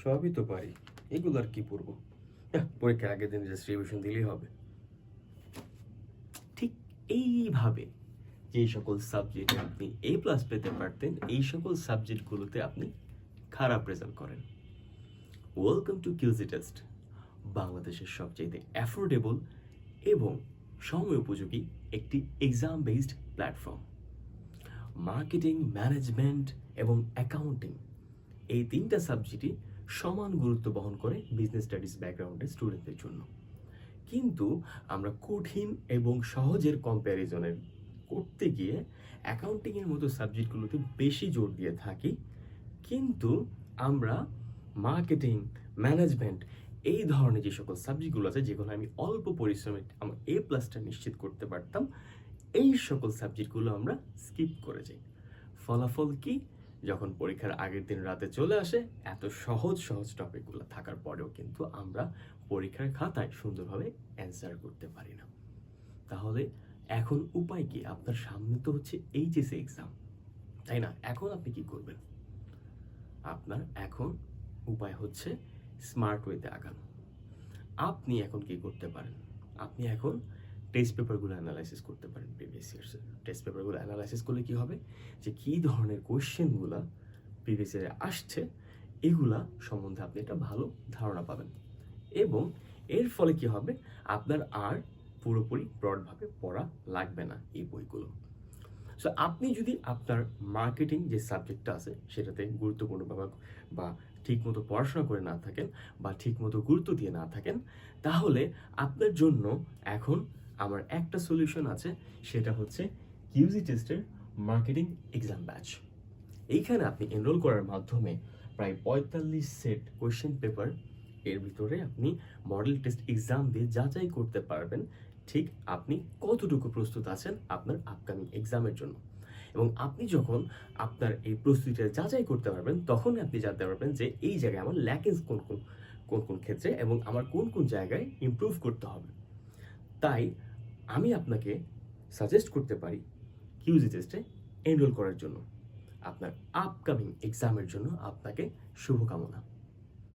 সবই তো পারি। এগুলো আর কি পড়ব পরীক্ষার আগের দিন জাস্ট রিভিশন দিলেই হবে। ঠিক এইভাবে যে সকল সাবজেক্টে আপনি এ প্লাস পেতে পারতেন, এই সকল সাবজেক্টগুলোতে আপনি খারাপ রেজাল্ট করেন। ওয়েলকাম টু কিউজি টেস্ট বাংলাদেশের সবচেয়ে অ্যাফোর্ডেবল এবং সময় উপযোগী একটি exam based platform marketing management এবং অ্যাকাউন্টিং এই তিনটা সাবজেক্টই সমান গুরুত্ব বহন করে বিজনেস স্টাডিজ ব্যাকগ্রাউন্ডের স্টুডেন্টদের জন্য। কিন্তু আমরা কঠিন এবং সহজের কম্প্যারিজনের করতে গিয়ে অ্যাকাউন্টিংয়ের মতো সাবজেক্টগুলোতে বেশি জোর দিয়ে থাকি। কিন্তু আমরা মার্কেটিং ম্যানেজমেন্ট এই ধরনের যে সকল সাবজেক্টগুলো আছে, যেগুলো আমি অল্প পরিশ্রমে আমার এ প্লাসটা নিশ্চিত করতে পারতাম, এই সকল সাবজেক্টগুলো আমরা স্কিপ করে যাই। ফলাফল কি? যখন পরীক্ষার আগের দিন রাতে চলে আসে, এত সহজ সহজ টপিকগুলো থাকার পরেও কিন্তু আমরা পরীক্ষার খাতায় সুন্দরভাবে অ্যান্সার করতে পারি না। তাহলে এখন উপায় কি? আপনার সামনে তো হচ্ছে এইচএসসি এক্সাম তাই না? এখন আপনি কি করবেন? আপনার এখন উপায় হচ্ছে স্মার্ট ওয়েতে আগানো। আপনি এখন কি করতে পারেন? আপনি এখন টেস্ট পেপারগুলো অ্যানালাইসিস করতে পারেন প্রিভিয়াস ইয়ার্সের টেস্ট পেপারগুলো অ্যানালাইসিস করলে কি হবে? যে কী ধরনের কোয়েশ্চেনগুলো প্রিভিয়াস ইয়ারে আসছে, এগুলা সম্বন্ধে আপনি একটা ভালো ধারণা পাবেন। এবং এর ফলে কি হবে? আপনার আর পুরোপুরি ব্রডভাবে পড়া লাগবে না এই বইগুলো। সো আপনি যদি আপনার মার্কেটিং যে সাবজেক্টটা আছে, সেটাতে গুরুত্বপূর্ণ বা বা ঠিকমতো পড়াশোনা করে না থাকেন বা ঠিকমতো গুরুত্ব দিয়ে না থাকেন, তাহলে আপনার জন্য এখন আমার একটা সলিউশন আছে, সেটা হচ্ছে কিউজি টেস্টের মার্কেটিং এক্সাম ব্যাচ এইখানে আপনি এনরোল করার মাধ্যমে প্রায় পঁয়তাল্লিশ সেট কোয়েশ্চেন পেপার এর ভিতরে আপনি মডেল টেস্ট এক্সাম দিয়ে যাচাই করতে পারবেন, ঠিক আপনি কতটুকু প্রস্তুত আছেন আপনার আপকামিং এক্সামের জন্য। এবং আপনি যখন আপনার এই প্রস্তুতিটা যাচাই করতে পারবেন তখন আপনি জানতে পারবেন যে এই জায়গায় আমার ল্যাকিংস কোন কোন কোন কোন ক্ষেত্রে এবং আমার কোন কোন জায়গায় ইমপ্রুভ করতে হবে। তাই আমি আপনাকে সাজেস্ট করতে পারি কিউজি টেস্টে এনরোল করার জন্য। আপনার আপকামিং এক্সামের জন্য আপনাকে শুভকামনা।